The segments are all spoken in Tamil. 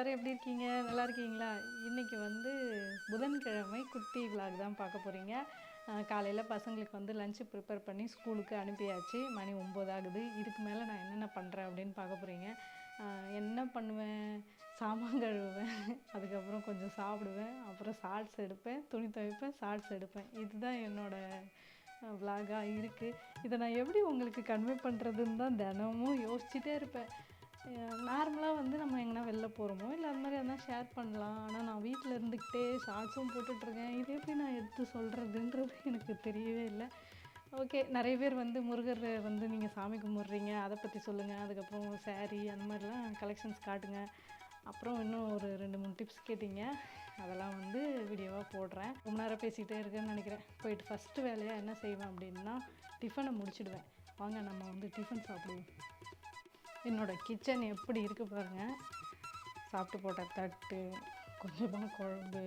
எல்லோரும் எப்படி இருக்கீங்க? நல்லா இருக்கீங்களா? இன்னைக்கு வந்து புதன்கிழமை குட்டி விளாக் தான் பார்க்க போகிறீங்க காலையில் பசங்களுக்கு வந்து லஞ்சு ப்ரிப்பேர் பண்ணி ஸ்கூலுக்கு அனுப்பியாச்சு. மணி ஒம்பது ஆகுது. இதுக்கு மேலே நான் என்னென்ன பண்ணுறேன் அப்படின்னு பார்க்க போகிறீங்க என்ன பண்ணுவேன்? சாமான் கழுவுவேன். அதுக்கப்புறம் கொஞ்சம் சாப்பிடுவேன். அப்புறம் ஷார்ட்ஸ் எடுப்பேன். துணி துவைப்பேன். ஷார்ட்ஸ் எடுப்பேன். இதுதான் என்னோடய விலாகாக இருக்குது இதை நான் எப்படி உங்களுக்கு கன்வே பண்ணுறதுன்னு தான் தினமும் யோசிச்சுட்டே இருப்பேன். நார்மலாக வந்து நம்ம போகிறோமோ இல்லை அது மாதிரி எதனா ஷேர் பண்ணலாம். ஆனால் நான் வீட்டில் இருந்துக்கிட்டே ஷார்ட்ஸும் போட்டுட்ருக்கேன். இது எப்படி நான் எடுத்து சொல்கிறதுன்றது எனக்கு தெரியவே இல்லை. ஓகே நிறைய பேர் வந்து முருகர் வந்து நீங்கள் சாமி கும்பிட்றீங்க. அதை பற்றி சொல்லுங்கள் அதுக்கப்புறம் saree அந்த மாதிரிலாம் கலெக்ஷன்ஸ் காட்டுங்க. அப்புறம் இன்னும் ஒரு ரெண்டு மூணு டிப்ஸ் கேட்டிங்க. அதெல்லாம் வந்து வீடியோவாக போடுறேன். ரொம்ப நேரம் பேசிக்கிட்டே இருக்கேன்னு நினைக்கிறேன். போயிட்டு ஃபஸ்ட்டு வேலையாக என்ன செய்வேன் அப்படின்னா டிஃபனை முடிச்சிடுவேன். வாங்க நம்ம வந்து டிஃபன் சாப்பிடுவோம். என்னோட கிச்சன் எப்படி இருக்குது பாருங்கள் சாப்பிட்டு போட்ட தட்டு கொஞ்சமாக குழம்பு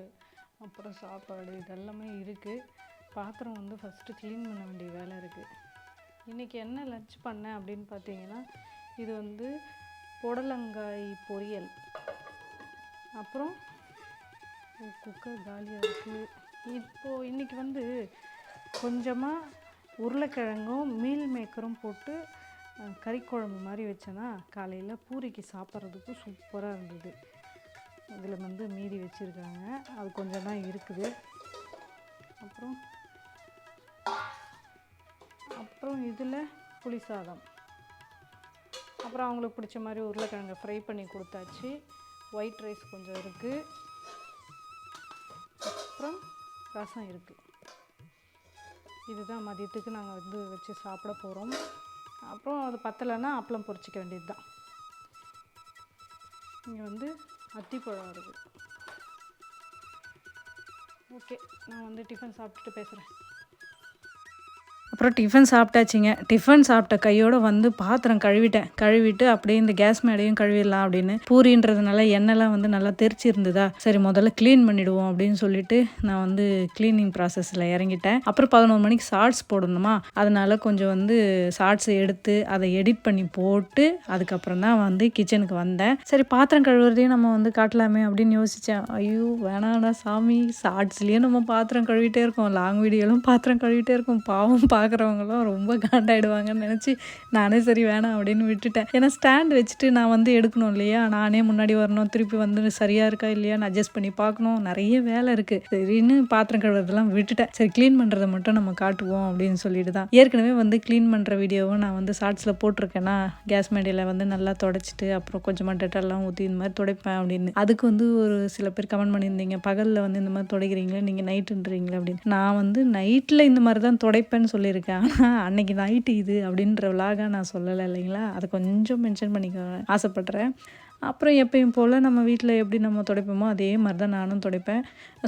அப்புறம் சாப்பாடு இதெல்லாமே இருக்குது பாத்திரம் வந்து ஃபஸ்ட்டு க்ளீன் பண்ண வேண்டிய வேலை இருக்குது இன்றைக்கி என்ன லஞ்ச் பண்ணேன் அப்படின்னு பார்த்தீங்கன்னா இது வந்து புடலங்காய் பொரியல். அப்புறம் குக்கர் காலியாக இருக்குது இப்போது இன்றைக்கி வந்து கொஞ்சமாக உருளைக்கிழங்கும் மீல் மேக்கரும் போட்டு கறிக்குழம்பு மாதிரி வச்சேன்னா காலையில் பூரிக்கு சாப்பிட்றதுக்கு சூப்பராக இருந்தது. இதில் வந்து மீதி வச்சுருக்காங்க. அது கொஞ்சம் தான் இருக்குது. அப்புறம் அப்புறம் இதில் புளி சாதம். அப்புறம் அவங்களுக்கு பிடிச்ச மாதிரி உருளைக்கிழங்கை ஃப்ரை பண்ணி கொடுத்தாச்சு. ஒயிட் ரைஸ் கொஞ்சம் இருக்குது அப்புறம் ரசம் இருக்குது இதுதான் மதியத்துக்கு நாங்கள் வந்து வச்சு சாப்பிட போகிறோம் அப்புறம் அது பத்தலைன்னா அப்பளம் பொரிச்சிக்க வேண்டியது தான் இங்கே வந்து அத்திப்பழம் இருக்குது ஓகே நான் வந்து டிஃபன் சாப்பிட்டுட்டு பேசுகிறேன் அப்புறம் டிஃபன் சாப்பிட்டாச்சிங்க. டிஃபன் சாப்பிட்ட கையோடு வந்து பாத்திரம் கழுவிட்டேன். கழுவிட்டு அப்படியே இந்த கேஸ் மேடையும் கழுவிடலாம் அப்படின்னு. பூரின்றதுனால எண்ணெய்லாம் வந்து நல்லா தெரிச்சு இருந்ததா சரி முதல்ல க்ளீன் பண்ணிவிடுவோம் அப்படின்னு சொல்லிட்டு நான் வந்து க்ளீனிங் ப்ராசஸில் இறங்கிட்டேன். அப்புறம் பதினோரு மணிக்கு ஷார்ட்ஸ் போடணுமா? அதனால் கொஞ்சம் வந்து ஷார்ட்ஸை எடுத்து அதை எடிட் பண்ணி போட்டு அதுக்கப்புறம் தான் வந்து கிச்சனுக்கு வந்தேன். சரி பாத்திரம் கழுவுறதையும் நம்ம வந்து காட்டலாமே அப்படின்னு யோசித்தேன் ஐயோ வேணாடா சாமி. ஷார்ட்ஸ்லேயும் நம்ம பாத்திரம் கழுவிட்டே இருக்கோம். லாங் வீடியோலும் பாத்திரம் கழுவிட்டே இருக்கோம். பாவம் பா பார்க்குறவங்களும் ரொம்ப காண்டாயிடுவாங்கன்னு நினச்சி நானே சரி வேணாம் அப்படின்னு விட்டுட்டேன். ஏன்னா ஸ்டாண்ட் வச்சுட்டு நான் வந்து எடுக்கணும் இல்லையா? நானே முன்னாடி வரணும் திருப்பி வந்து சரியாக இருக்கா இல்லையான்னு அட்ஜஸ்ட் பண்ணி பார்க்கணும். நிறைய வேலை இருக்குது சரின்னு பாத்திரம் கழுவுறதெல்லாம் விட்டுட்டேன். சரி க்ளீன் பண்ணுறதை மட்டும் நம்ம காட்டுவோம் அப்படின்னு சொல்லிட்டு தான். ஏற்கனவே வந்து க்ளீன் பண்ணுற வீடியோவும் நான் வந்து ஷார்ட்ஸில் போட்டிருக்கேன்னா கேஸ் மேடையில் வந்து நல்லா தொடச்சிட்டு அப்புறம் கொஞ்சமாக டெட்டெல்லாம் ஊற்றி இந்த மாதிரி துடைப்பேன் அப்படின்னு. அதுக்கு வந்து ஒரு சில பேர் கமெண்ட் பண்ணியிருந்தீங்க பகலில் வந்து இந்த மாதிரி துடைக்கிறீங்களே? நீங்கள் நைட்டுன்றீங்களே அப்படின்னு. நான் வந்து நைட்டில் இந்த மாதிரி தான் துடைப்பேன்னு சொல்லி சொல்லியிருக்கேன். ஆனால் அன்னைக்கு நைட்டு இது அப்படின்ற விலாக நான் சொல்லலை இல்லைங்களா? அதை கொஞ்சம் மென்ஷன் பண்ணிக்க ஆசைப்பட்றேன். அப்புறம் எப்பயும் போல் நம்ம வீட்டில் எப்படி நம்ம துடைப்போமோ அதே மாதிரி தான் நானும் துடைப்பேன்.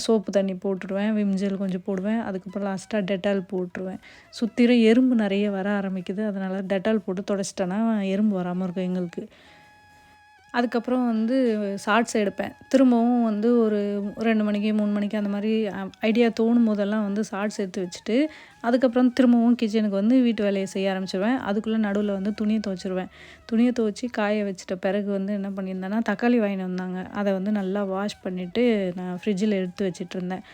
சோப்பு தண்ணி போட்டுடுவேன் விம்ஜெல் கொஞ்சம் போடுவேன். அதுக்கப்புறம் லாஸ்ட்டாக டெட்டால் போட்டுருவேன். சுற்றிலும் எறும்பு நிறைய வர ஆரம்பிக்குது. அதனால் டெட்டால் போட்டு துடைச்சிட்டேன்னா எறும்பு வராமல் இருக்கும் எங்களுக்கு. அதுக்கப்புறம் வந்து ஷார்ட்ஸ் எடுப்பேன். திரும்பவும் வந்து ஒரு ரெண்டு மணிக்கு மூணு மணிக்கு அந்த மாதிரி ஐடியா தோணும் போதெல்லாம் வந்து ஷார்ட்ஸ் எடுத்து வச்சுட்டு அதுக்கப்புறம் திரும்பவும் கிச்சனுக்கு வந்து வீட்டு வேலையை செய்ய ஆரம்பிச்சிருவேன். அதுக்குள்ளே நடுவில் வந்து துணியை துவைச்சிருவேன். துணியை துவைச்சி காய வச்சிட்ட பிறகு வந்து என்ன பண்ணியிருந்தேன்னா தக்காளி வாங்கிட்டு வந்தாங்க. அதை வந்து நல்லா வாஷ் பண்ணிவிட்டு நான் ஃப்ரிட்ஜில் எடுத்து வச்சிட்ருந்தேன்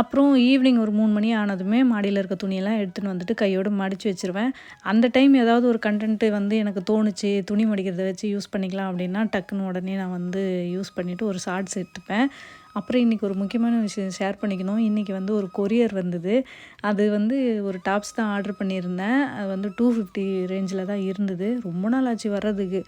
அப்புறம் ஈவினிங் ஒரு மூணு மணி ஆனதுமே மாடியில் இருக்க துணியெல்லாம் எடுத்துன்னு வந்துட்டு கையோடு மடித்து வச்சிருவேன். அந்த டைம் ஏதாவது ஒரு கண்டென்ட்டு வந்து எனக்கு தோணுச்சு துணி மடிக்கிறத வச்சு யூஸ் பண்ணிக்கலாம் அப்படின்னா டக்குன்னு உடனே நான் வந்து யூஸ் பண்ணிவிட்டு ஒரு ஷார்ட்ஸ் எடுத்துப்பேன். அப்புறம் இன்றைக்கி ஒரு முக்கியமான விஷயம் ஷேர் பண்ணிக்கணும். இன்றைக்கி வந்து ஒரு கொரியர் வந்தது. அது வந்து ஒரு டாப்ஸ் தான் ஆர்டர் பண்ணியிருந்தேன். அது வந்து டூ ஃபிஃப்டி ரேஞ்சில் தான் இருந்தது. ரொம்ப நாள் ஆச்சு வர்றதுக்கு.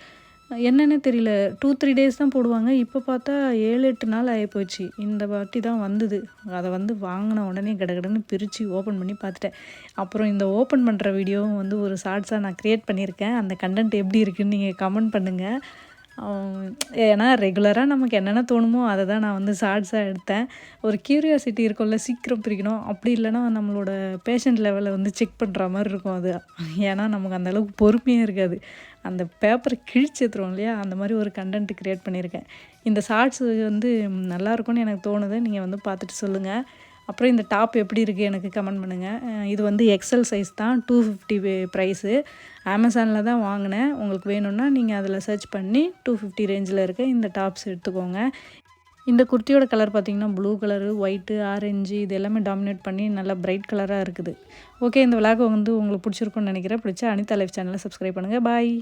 என்னென்னு தெரியல. டூ த்ரீ டேஸ் தான் போடுவாங்க. இப்போ பார்த்தா ஏழு எட்டு நாள் ஆகிப்போச்சு இந்த வாட்டி தான் வந்தது. அதை வந்து வாங்கின உடனே கடகடன்னு பிரித்து ஓப்பன் பண்ணி பார்த்துட்டேன். அப்புறம் இந்த ஓப்பன் பண்ணுற வீடியோவும் வந்து ஒரு ஷார்ட்ஸாக நான் க்ரியேட் பண்ணியிருக்கேன். அந்த கண்டென்ட் எப்படி இருக்குன்னு நீங்கள் கமெண்ட் பண்ணுங்கள் ஏன்னா ரெகுலராக நமக்கு என்னென்ன தோணுமோ அதை தான் நான் வந்து ஷார்ட்ஸாக எடுத்தேன். ஒரு கியூரியாசிட்டி இருக்கும்ல சீக்கிரம் பிரிக்கணும். அப்படி இல்லைன்னா நம்மளோட பேஷண்ட் லெவலை வந்து செக் பண்ணுற மாதிரி இருக்கும் அது. ஏன்னா நமக்கு அந்தளவுக்கு பொறுமையாக இருக்காது. அந்த பேப்பரை கிழிச்சு இல்லையா? அந்த மாதிரி ஒரு கண்டென்ட் க்ரியேட் பண்ணியிருக்கேன். இந்த ஷார்ட்ஸ் வந்து நல்லா இருக்கும்னு எனக்கு தோணுது. நீங்கள் வந்து பார்த்துட்டு சொல்லுங்கள் அப்புறம் இந்த டாப் எப்படி இருக்குது எனக்கு கமெண்ட் பண்ணுங்கள் இது வந்து எக்ஸல் சைஸ் தான் டூ ஃபிஃப்டி ப்ரைஸு அமேசானில் தான் வாங்கினேன். உங்களுக்கு வேணும்னா நீங்கள் அதில் சர்ச் பண்ணி டூ ஃபிஃப்டி ரேஞ்சில் இருக்க இந்த டாப்ஸ் எடுத்துக்கோங்க. இந்த குர்த்தியோட கலர் பார்த்திங்கன்னா ப்ளூ கலரு ஒயிட்டு ஆரஞ்சு இது எல்லாமே டாமினேட் பண்ணி நல்லா பிரைட் கலராக இருக்குது. ஓகே இந்த விளாக் வந்து உங்களுக்கு பிடிச்சிருக்குன்னு நினைக்கிறேன். பிடிச்சா அனிதா லைஃப் சேனலை சப்ஸ்கிரைப் பண்ணுங்கள் பாய்